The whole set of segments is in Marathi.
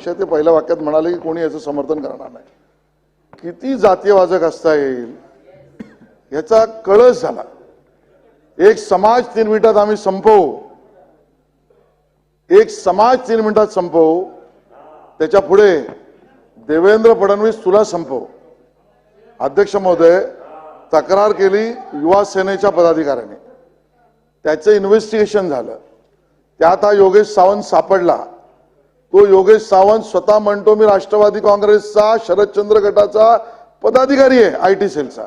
अध्यक्ष ते पहिल्या वाक्यात म्हणाले की कोणी याचं समर्थन करणार नाही. किती जातीयवाचक असता येईल? याचा कळस झाला. एक समाज तीन मिनिटात आम्ही संपवू. एक समाज तीन मिनिटात संपवू. त्याच्या पुढे देवेंद्र फडणवीस तुला संपव. अध्यक्ष महोदय तक्रार केली युवा सेनेच्या पदाधिकाऱ्याने. त्याचं इन्व्हेस्टिगेशन झालं. त्यात हा योगेश सावंत सापडला. तो योगेश सावंत स्वतः म्हणतो मी राष्ट्रवादी काँग्रेसचा शरदचंद्र गटाचा पदाधिकारी आहे आय टी सेलचा.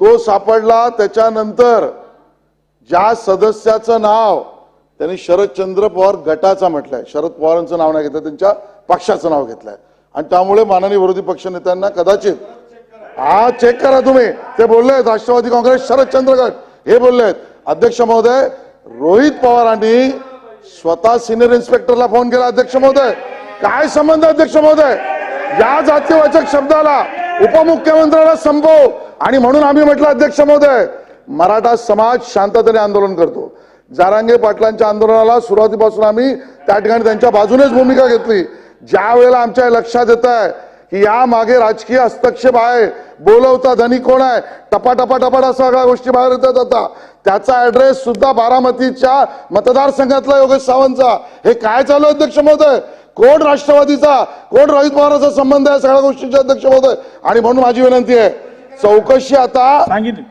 तो सापडला. त्याच्यानंतर ज्या सदस्याचं नाव त्यांनी शरदचंद्र पवार गटाचा म्हटलंय. शरद पवारांचं नाव नाही घेतलं त्यांच्या पक्षाचं नाव घेतलंय. आणि त्यामुळे माननीय विरोधी पक्षनेत्यांना कदाचित हा चेक करा तुम्ही. ते बोलले राष्ट्रवादी काँग्रेस शरदचंद्र गट. हे बोलले आहेत अध्यक्ष महोदय रोहित पवारांनी स्वतः सिनियर इन्स्पेक्टरला फोन केला अध्यक्ष महोदय काय संबंध अध्यक्ष महोदय? या जातीवाचक शब्दाला उपमुख्यमंत्र्याला संपव. आणि म्हणून आम्ही म्हटलं अध्यक्ष महोदय मराठा समाज शांततेने आंदोलन करतो. जारांगे पाटलांच्या आंदोलनाला सुरुवातीपासून आम्ही त्या ठिकाणी त्यांच्या बाजूनेच भूमिका घेतली. ज्या वेळेला आमच्या लक्षात येत आहे की या मागे राजकीय हस्तक्षेप आहे बोलवता धनी कोण आहे? टपा टपा टपा सगळ्या गोष्टी बाहेर येतात. आता त्याचा ऍड्रेस सुद्धा बारामतीच्या मतदारसंघातला योगेश सावंतचा. हे काय चालू आहे, अध्यक्ष महोदय? कोण राष्ट्रवादीचा? कोण रोहित पवारांचा संबंध आहे सगळ्या गोष्टींचे अध्यक्ष महोदय? आणि म्हणून माझी विनंती आहे चौकशी आता.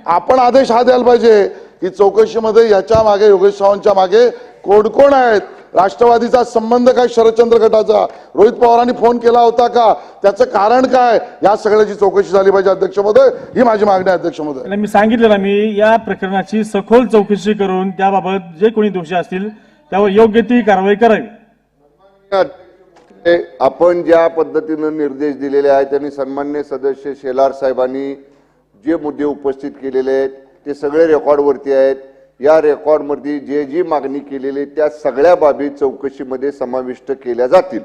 आपण आदेश हा द्यायला पाहिजे की चौकशीमध्ये याच्या मागे योगेश सावंतच्या मागे कोण कोण आहेत? राष्ट्रवादीचा संबंध काय शरदचंद्र गटाचा? रोहित पवारांनी फोन केला होता का? त्याचं कारण काय? या सगळ्याची चौकशी झाली पाहिजे अध्यक्ष महोदय. ही माझी मागणी आहे अध्यक्ष महोदय. मी सांगितलं ना मी या प्रकरणाची सखोल चौकशी करून त्याबाबत जे कोणी दोषी असतील त्यावर योग्य ती कारवाई करावी. आपण ज्या पद्धतीनं निर्देश दिलेले आहेत त्यांनी सन्मान्य सदस्य शेलार साहेबांनी जे मुद्दे उपस्थित केलेले आहेत ते सगळे रेकॉर्डवरती आहेत. या रेकॉर्डमध्ये जे जी मागणी केलेली त्या सगळ्या बाबी चौकशीमध्ये समाविष्ट केल्या जातील.